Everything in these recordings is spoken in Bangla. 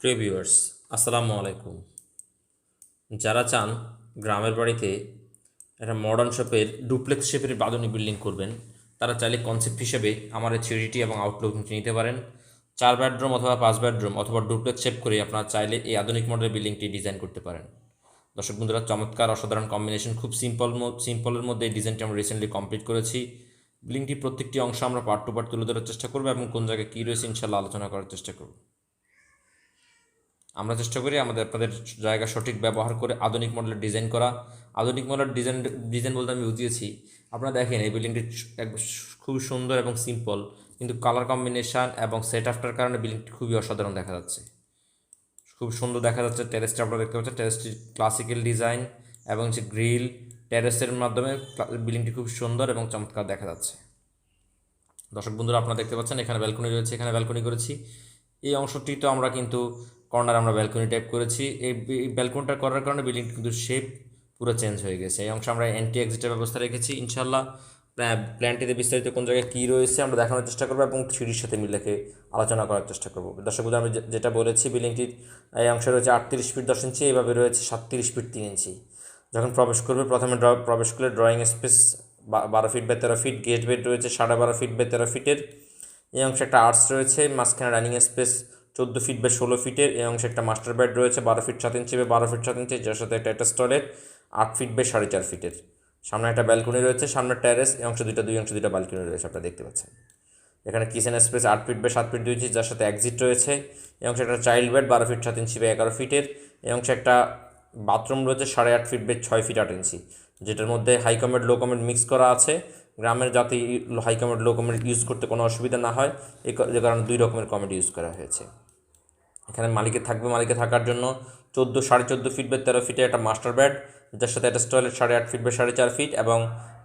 প্রিয় ভিউয়ার্স, আসসালামু আলাইকুম। যারা চান গ্রামের বাড়িতে একটা মডার্ন শেপের ডুপ্লেক্স শেপের বাদনী বিল্ডিং করবেন, তারা চাইলে কনসেপ্ট হিসেবে আমার এই থ্রিডিটি এবং আউটলুক নিতে পারেন। চার বেডরুম অথবা পাঁচ বেডরুম অথবা ডুপ্লেক্স শেপ করে আপনারা চাইলে এই আধুনিক মডেলের বিল্ডিংটি ডিজাইন করতে পারেন। দর্শক বন্ধুরা, চমৎকার, অসাধারণ কম্বিনেশন খুব সিম্পল সিম্পলের মধ্যে এই ডিজাইনটি আমরা রিসেন্টলি কমপ্লিট করেছি। বিল্ডিংটির প্রত্যেকটি অংশ আমরা পার্ট টু পার্ট তুলে ধরার চেষ্টা করব এবং কোন জায়গায় কী রয়েছে ইনশাল্লাহ আলোচনা করার চেষ্টা করব। আমরা চেষ্টা করি আমাদের, আপনাদের জায়গা সঠিক ব্যবহার করে আধুনিক মডেলের ডিজাইন করা। আধুনিক মডেলের ডিজাইন ডিজাইন বলতে আমি বুঝিয়েছি। আপনারা দেখেন, এই বিল্ডিংটি খুব সুন্দর এবং সিম্পল কিন্তু কালার কম্বিনেশান এবং সেট আপটার কারণে বিল্ডিংটি খুবই অসাধারণ দেখা যাচ্ছে। খুব সুন্দর দেখা যাচ্ছে টেরেসটা আপনারা দেখতে পাচ্ছেন টেরেসটি ক্লাসিক্যাল ডিজাইন এবং যে গ্রিল টেরেসের মাধ্যমে বিল্ডিংটি খুব সুন্দর এবং চমৎকার দেখা যাচ্ছে। দর্শক বন্ধুরা, আপনারা দেখতে পাচ্ছেন, এখানে ব্যালকনি রয়েছে, এখানে ব্যালকনি করেছি। এই অংশটি তো আমরা কিন্তু কর্নার আমরা ব্যালকনি টাইপ করেছি। এই ব্যালকনিটা করার কারণে বিল্ডিং কিন্তু শেপ পুরো চেঞ্জ হয়ে গেছে। এই অংশে আমরা অ্যান্টি এক্সিটের ব্যবস্থা রেখেছি ইনশাল্লাহ প্ল্যানটিতে বিস্তারিত কোন জায়গায় কী রয়েছে আমরা দেখানোর চেষ্টা করব এবং সিঁড়ির সাথে মিলেকে আলোচনা করার চেষ্টা করব। দর্শক বন্ধু আমি যেটা বলেছি বিল্ডিংটির এই অংশে রয়েছে আটত্রিশ ফিট দশ ইঞ্চি এইভাবে রয়েছে সাতত্রিশ ফিট তিন ইঞ্চি যখন প্রবেশ করবে, প্রথমে ড্র প্রবেশ করলে ড্রয়িং স্পেস বারো ফিট বাই তেরো ফিট গেট বেড রয়েছে সাড়ে বারো ফিট বাই তেরো ফিটের এই অংশে একটা আর্টস রয়েছে, মাঝখানে রানিং স্পেস চোদ্দ ফিট বাই ষোলো ফিটের এই অংশে একটা মাস্টার বেড রয়েছে, বারো ফিট সাত ইঞ্চি বাই বারো ফিট সাত ইঞ্চি, যার সাথে একটা অ্যাটাচ টয়লেট আট ফিট বাই সাড়ে চার ফিটের। সামনে একটা ব্যালকনি রয়েছে সামনে ট্যারেস এই অংশে দুইটা, দুই অংশ দুইটা ব্যালকনি রয়েছে, আপনারা দেখতে পাচ্ছেন। এখানে কিচেন স্পেস আট ফিট বাই সাত ফিট দুই ইঞ্চি, যার সাথে এক্সিট রয়েছে। এই অংশে একটা চাইল্ড বেড বারো ফিট সাত ইঞ্চি বাই এগারো ফিটের। এই অংশে একটা বাথরুম রয়েছে, সাড়ে আট ফিট বাই ছয় ফিট আট ইঞ্চি, যেটার মধ্যে high comment low comment mix করা আছে। গ্রামের যাতে high comment low comment use করতে কোনো অসুবিধা না হয়। যে কারণে দুই রকমের কমেন্ট ইউজ করা হয়েছে। এখানে মালিকে থাকবে, মালিকে থাকার জন্য চোদ্দ, সাড়ে চোদ্দ ফিট বাই তেরো ফিটে একটা মাস্টার ব্যাড যার সাথে একটা টয়লেট সাড়ে আট ফিট বাই সাড়ে চার ফিট এবং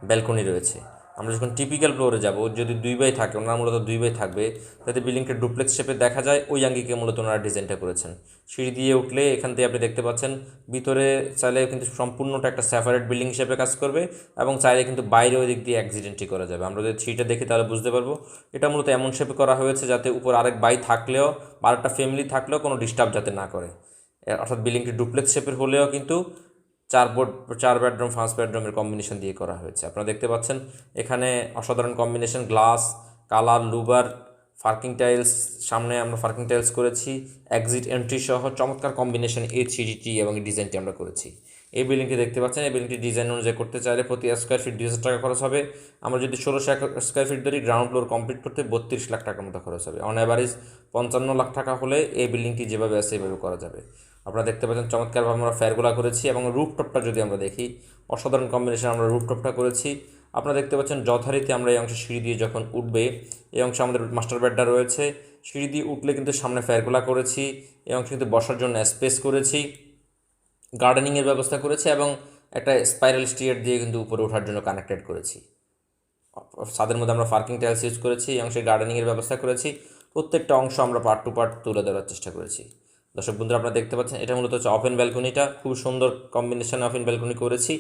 ব্যালকনি রয়েছে। আমরা যখন টিপিক্যাল ফ্লোরে যাব, যদি দুই বাই থাকে, ওনারা মূলত দুই বাই থাকবে যাতে বিল্ডিংটা ডুপ্লেক্স শেপে দেখা যায়, ওই আঙ্গিকে মূলত ওনারা ডিজাইনটা করেছেন। সিঁড়ি দিয়ে উঠলে এখান থেকে আপনি দেখতে পাচ্ছেন, ভিতরে চাইলে কিন্তু সম্পূর্ণটা একটা সেপারেট বিল্ডিং হিসেবে কাজ করবে এবং চাইলে কিন্তু বাইরে ওই দিক দিয়ে অ্যাক্সিডেন্টই করা যাবে। আমরা যদি সিঁড়িটা দেখি তাহলে বুঝতে পারব, এটা মূলত এমন শেপে করা হয়েছে যাতে উপর আরেক বাই থাকলেও, আরেকটা ফ্যামিলি থাকলেও কোনো ডিস্টার্ব যাতে না করে। অর্থাৎ বিল্ডিংটি ডুপ্লেক্স শেপের হলেও কিন্তু চার বোর্ড, চার বেডরুম পাঁচ বেডরুমের কম্বিনেশন দিয়ে করা হয়েছে। আপনারা দেখতে পাচ্ছেন, এখানে অসাধারণ কম্বিনেশন গ্লাস কালার লুবার ফার্কিং টাইলস সামনে আমরা ফার্কিং টাইলস করেছি এক্সিট এন্ট্রি সহ চমৎকার কম্বিনেশন এই সিডিটি এবং ডিজাইনটি আমরা করেছি। এই বিল্ডিংটি দেখতে পাচ্ছেন, এই বিল্ডিংটি ডিজাইন অনুযায়ী করতে চাইলে প্রতি স্কোয়ার ফিট দুই হাজার টাকা খরচ হবে। আমরা যদি ষোলোশো স্কোয়ার ফিট ধরি গ্রাউন্ড ফ্লোর কমপ্লিট করতে বত্রিশ লাখ টাকার মতো খরচ হবে। অন অ্যাভারেজ পঞ্চান্ন লাখ টাকা হলে এই বিল্ডিংটি যেভাবে আছে সেভাবে করা যাবে। আপনারা দেখতে পাচ্ছেন, চমৎকারভাবে আমরা ফ্যারগুলা করেছি এবং রুফটপটা যদি আমরা দেখি, অসাধারণ কম্বিনেশন আমরা রুফটপটা করেছি। আপনারা দেখতে পাচ্ছেন, যথারীতি আমরা এই অংশে সিঁড়ি দিয়ে যখন উঠবে, এই অংশে আমাদের মাস্টার বেডটা রয়েছে। সিঁড়ি দিয়ে উঠলে কিন্তু সামনে ফ্যারগুলা করেছি, এই অংশে কিন্তু বসার জন্য স্পেস করেছি। গার্ডেনিংয়ের ব্যবস্থা করেছি এবং একটা স্পাইরাল স্টিয়ার দিয়ে কিন্তু উপরে ওঠার জন্য কানেক্টেড করেছি। ছাদের মধ্যে আমরা পার্কিং টাইলস ইউজ করেছি এই অংশে গার্ডেনিংয়ের ব্যবস্থা করেছি। প্রত্যেকটা অংশ আমরা পার্ট টু পার্ট তুলে ধরার চেষ্টা করেছি। দর্শক বন্ধুরা, আপনারা দেখতে পাচ্ছেন, এটা মূলত হচ্ছে ওপেন ব্যালকনিটা খুব সুন্দর কম্বিনেশন ওপেন ব্যালকনি করেছি।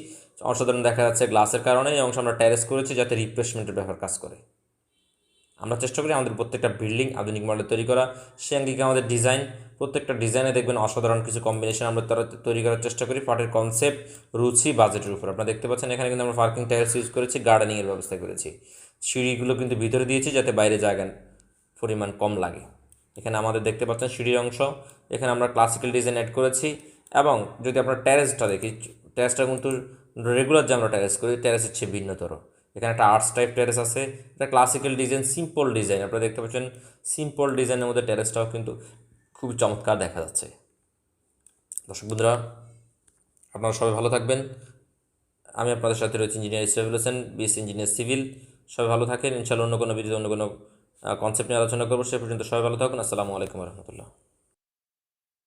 অসাধারণ দেখা যাচ্ছে গ্লাসের কারণে, এই অংশ আমরা ট্যারেস করেছি যাতে রিপ্লেসমেন্টের ব্যাপার কাজ করে। আমরা চেষ্টা করি আমাদের প্রত্যেকটা বিল্ডিং আধুনিক মডেল তৈরি করা। সে আঙ্গিকে আমাদের ডিজাইন প্রত্যেকটা ডিজাইনে দেখবেন অসাধারণ কিছু কম্বিনেশন আমরা তারা তৈরি করার চেষ্টা করি। পার্টের কনসেপ্ট রুচি বাজেটের উপর। আপনারা দেখতে পাচ্ছেন, এখানে কিন্তু আমরা পার্কিং টাইলস ইউজ করেছি গার্ডেনিংয়ের ব্যবস্থা করেছি। সিঁড়িগুলো কিন্তু ভিতরে দিয়েছি যাতে বাইরে জায়গা পরিমাণ কম লাগে। এখানে আমাদের দেখতে পাচ্ছেন সিঁড়ির অংশ। এখানে আমরা ক্লাসিক্যাল ডিজাইন অ্যাড করেছি এবং যদি আমরা ট্যারেসটা দেখি ট্যারেসটা কিন্তু রেগুলার যে আমরা ট্যারেস করি ট্যারেসের চেয়ে ভিন্নতর। এখানে একটা আর্টস টাইপ ট্যারেস আছে। এটা ক্লাসিক্যাল ডিজাইন সিম্পল ডিজাইন আপনারা দেখতে পাচ্ছেন সিম্পল ডিজাইনের মধ্যে ট্যারেসটাও কিন্তু খুব চমৎকার দেখা যাচ্ছে। দর্শক বন্ধুরা, আপনারা সবাই ভালো থাকবেন। আমি আপনাদের সাথে রয়েছি engineer Israful Hossain BS engineer civil সবাই ভালো থাকেন। ইনশাল্লাহ অন্য কোনো ভিডিও অন্য কোনো কনসেপ্ট নিয়ে আলোচনা করব। সে পর্যন্ত সবাই ভালো থাকুন। আসসালামু আলাইকুম রহমতুল্লাহ।